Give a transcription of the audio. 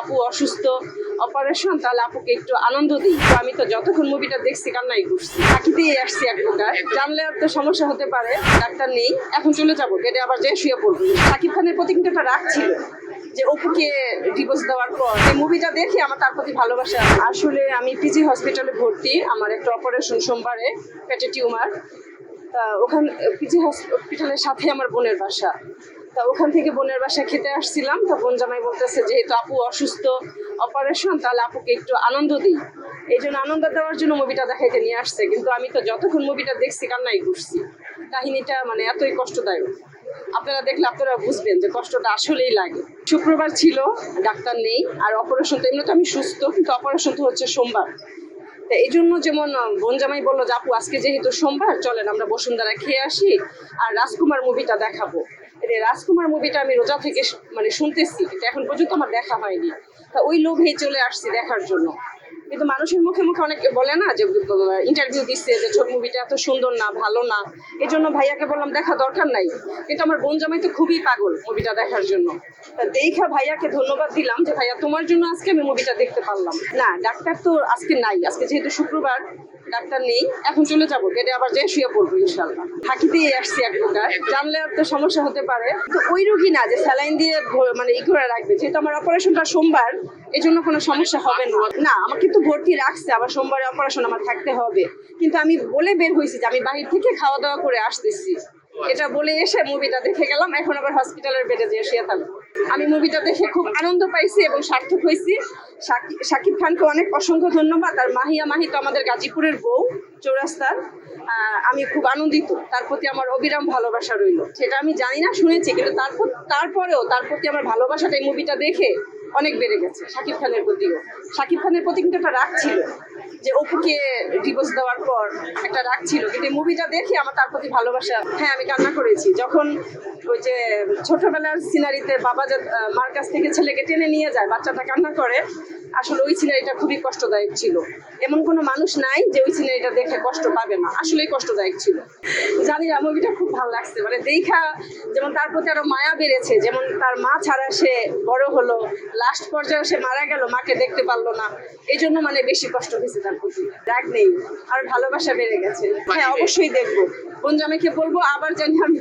আপু অসুস্থ অপারেশন তাহলে আপুকে একটু আনন্দ দিই। তো আমি তো যতক্ষণ মুভিটা দেখছি, কান্নাই করছি। ফাঁকি দিয়ে আসছি এক প্রকার। জানলে তো সমস্যা হতে পারে, ডাক্তার নেই। এখন চলে যাব বেডে আবার যে শুয়ে পড়ব। সাকিব খানের প্রতি কিন্তু একটা রাগ ছিল, যে অপুকে ডিভোর্স দেওয়ার পর। এই মুভিটা দেখে আমার তার প্রতি ভালোবাসা। আসলে আমি পিজি হসপিটালে ভর্তি, আমার একটা অপারেশন সোমবারে, পেটে টিউমার। ওখান পিজি হসপিটালের সাথে আমার বোনের বাসা। তা ওখান থেকে বোনের বাসা খেতে আসছিলাম, তা বোন জামাই বলতেছে, যেহেতু আপু অসুস্থ অপারেশন তাহলে আপুকে একটু আনন্দ দিই। এই জন্য আনন্দ দেওয়ার জন্য মুভিটা দেখাইতে নিয়ে আসছে, কিন্তু আমি তো যতক্ষণ মুভিটা দেখছি, কান্নাই করছি কাহিনীটা মানে এতই কষ্টদায়ক। আপনারা দেখলে আপনারা বুঝবেন যে কষ্টটা আসলেই লাগে। শুক্রবার ছিল, ডাক্তার নেই, আর অপারেশন তো এমনিতে আমি সুস্থ, কিন্তু অপারেশন তো হচ্ছে সোমবার। তা এই জন্য যেমন বোন জামাই বলল যে, আপু, আজকে যেহেতু সোমবার, চলেন আমরা বসুন্ধরা খেয়ে আসি, আর রাজকুমার মুভিটা দেখাবো। রাজকুমার মুভিটা আমি রোজা থেকে মানে শুনতেছি, কিন্তু এখন পর্যন্ত আমার দেখা হয়নি। তা ওই লোভেই চলে আসছি দেখার জন্য। কিন্তু মানুষের মুখে মুখে অনেকে বলে না যে ইন্টারভিউ দিচ্ছে যে, ছোট মুভিটা এত সুন্দর না, ভালো না। এই জন্য ভাইয়াকে বললাম, দেখা দরকার নাই। কিন্তু আমার বোন জামাই তো খুবই পাগল মুভিটা দেখার জন্য। তা দেখা ভাইয়াকে ধন্যবাদ দিলাম যে, ভাইয়া, তোমার জন্য আজকে আমি মুভিটা দেখতে পারলাম। না, ডাক্তার তো আজকে নাই। আজকে যেহেতু শুক্রবার ডাক্তার নেই, এখন চলে যাব। বেডে আবার যে শুয়ে পড়ব ইনশাল্লাহ। ফাঁকি আসছি এক প্রকার। জানলে তো সমস্যা হতে পারে। তো ওই রোগী না যে স্যালাইন দিয়ে মানে ই করে রাখবে, যেহেতু আমার অপারেশনটা সোমবার এই জন্য কোনো সমস্যা হবে না। না, আমাকে কিন্তু ভর্তি রাখছে, আবার সোমবারে অপারেশন আমার থাকতে হবে। কিন্তু আমি বলে বের হয়েছি যে আমি বাহির থেকে খাওয়া দাওয়া করে আসতেছি। এটা বলে এসে মুভিটা দেখে গেলাম, এখন আবার হসপিটালের বেডে যেয়ে শুয়ে থাকব। আমি মুভিটা দেখে খুব আনন্দ পাইছি এবং সার্থক হয়েছি শাকিব খানকে অনেক অসংখ্য ধন্যবাদ। আর মাহিয়া মাহি তো আমাদের গাজীপুরের বউ, চৌরাস্তার। আমি খুব আনন্দিত। তার প্রতি আমার অবিরাম ভালোবাসা রইল। সেটা আমি জানি না, শুনেছি, কিন্তু তারপর তারপরেও তার প্রতি আমার ভালোবাসাটা এই মুভিটা দেখে অনেক বেড়ে গেছে, শাকিব খানের প্রতিও। শাকিব খানের প্রতি কিন্তু একটা রাগ ছিল। যে অপুকে ডিভোর্স দেওয়ার পর একটা রাগ ছিল। কিন্তু মুভিটা দেখে আমার তার প্রতি ভালোবাসা। হ্যাঁ আমি কান্না করেছি। যখন ওই যে ছোটবেলার সিনারিতে বাবা যে মার কাছ থেকে ছেলেকে টেনে নিয়ে যায়, বাচ্চাটা কান্না করে, আসলে ওই সিনারিটা খুবই কষ্টদায়ক ছিল। এমন কোনো মানুষ নাই যে ওই সিনারিটা দেখে কষ্ট পাবে না। আসলেই কষ্টদায়ক ছিল। জানি না মুভিটা খুব ভালো লাগছে। মানে দেখা যেমন তার প্রতি আরও মায়া বেড়েছে, যেমন তার মা ছাড়া সে বড় হলো লাস্ট পর্যায়ে সে মারা গেল, মাকে দেখতে পারল না। এই জন্য মানে বেশি কষ্ট হয়েছে। তার প্রতি রাগ নেই আর ভালোবাসা বেড়ে গেছে। হ্যাঁ অবশ্যই দেখব। বোন জামাইকে বলব আবার জানি আমি।